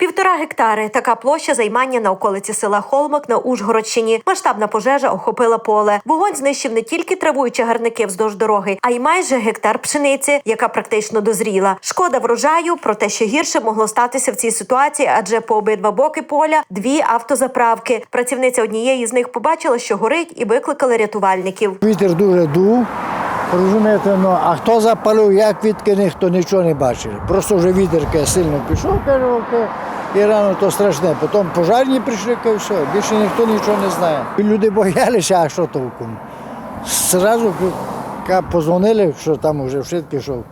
Півтора гектари така площа займання на околиці села Холмак на Ужгородщині. Масштабна пожежа охопила поле. Вогонь знищив не тільки траву і чагарники вздовж дороги, а й майже гектар пшениці, яка практично дозріла. Шкода врожаю, проте що гірше могло статися в цій ситуації, адже по обидва боки поля дві автозаправки. Працівниця однієї з них побачила, що горить, і викликали рятувальників. Вітер дуже дув, розумієте, ну, а хто запалив, як відки, ніхто нічого не бачив. Просто вже вітер сильно пішов, каже, і рано то страшне. Потім пожарні прийшли, і все, більше ніхто нічого не знає. Люди боялися, а що толком. Зразу позвонили, що там вже вшит пішов.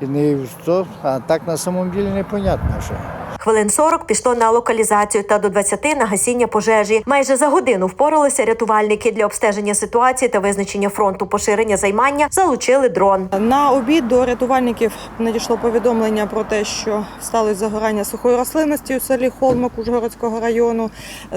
І не то, а так на самом ділі непонятно що. Хвилин 40 пішло на локалізацію та до 20 на гасіння пожежі. Майже за годину впоралися рятувальники для обстеження ситуації та визначення фронту поширення займання. Залучили дрон. На обід до рятувальників надійшло повідомлення про те, що сталося загорання сухої рослинності у селі Холмак Ужгородського району.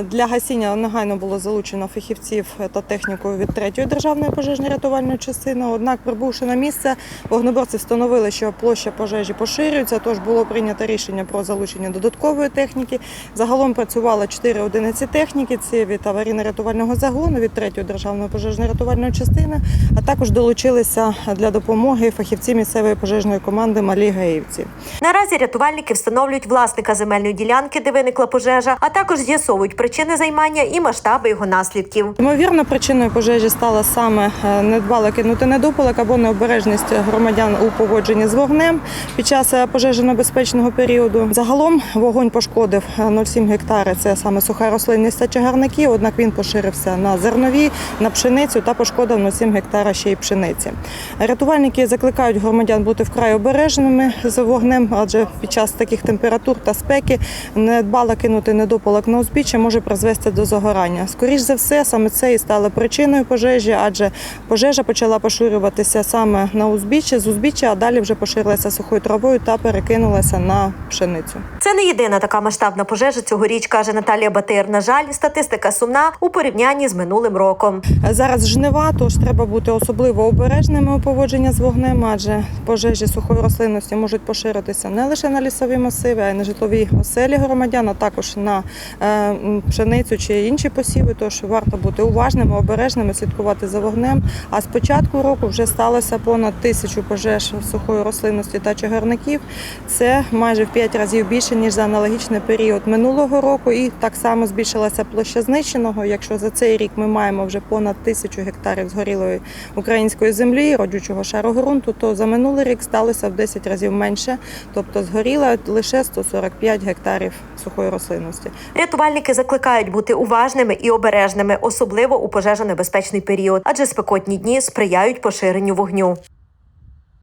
Для гасіння негайно було залучено фахівців та техніку від третьої державної пожежно-рятувальної частини. Однак, прибувши на місце, вогнеборці встановили, що площа пожежі поширюється. Тож було прийнято рішення про залучення додаткової техніки. Загалом працювало 4 одиниці техніки. Це від аварійно-рятувального загону, від третьої державної пожежно-рятувальної частини, а також долучилися для допомоги фахівці місцевої пожежної команди Малі Гаївці. Наразі рятувальники встановлюють власника земельної ділянки, де виникла пожежа, а також з'ясовують причини займання і масштаби його наслідків. Ймовірно, причиною пожежі стала саме е, недбале кинути недопалок або необережність громадян у поводженні з вогнем під час е, пожежонебезпечного періоду. Загалом вогонь пошкодив е, 0,7 гектари. Це саме суха рослинність та чагарники. Однак він поширився на зернові, на пшеницю та пошкодив 0,7 гектара ще й пшениці. Рятувальники закликають громадян бути вкрай обережними з вогнем, адже під час таких температур та спеки недбало кинути недопалок на узбіччя може призвести до загорання. Скоріш за все, саме це і стало причиною пожежі, адже пожежа почала поширюватися саме на узбіччя, з узбіччя, а далі вже поширилася сухою травою та перекинулася на пшеницю. Це не єдина така масштабна пожежа цьогоріч, каже Наталія Батир. На жаль, статистика сумна у порівнянні з минулим роком. Зараз жнива, тож треба бути особливо обережними у поводженні з вогнем, адже пожежі сухої рослинності можуть поширитися не лише на лісові масиви, а й на житлові оселі громадян, а також на е, пшеницю чи інші посіви. Тож варто бути уважними, обережними, слідкувати за вогнем. А з початку року вже сталося понад тисячу пожеж сухої рослинності та чагарників. Це майже в п'ять разів більше ніж за аналогічний період минулого року. І так само збільшилася площа знищеного. Якщо за цей рік ми маємо вже понад тисячу гектарів згорілої української землі, родючого шару ґрунту, то за минулий рік сталося в 10 разів менше, тобто згоріло лише 145 гектарів сухої рослинності. Рятувальники закликають бути уважними і обережними, особливо у пожежонебезпечний період, адже спекотні дні сприяють поширенню вогню.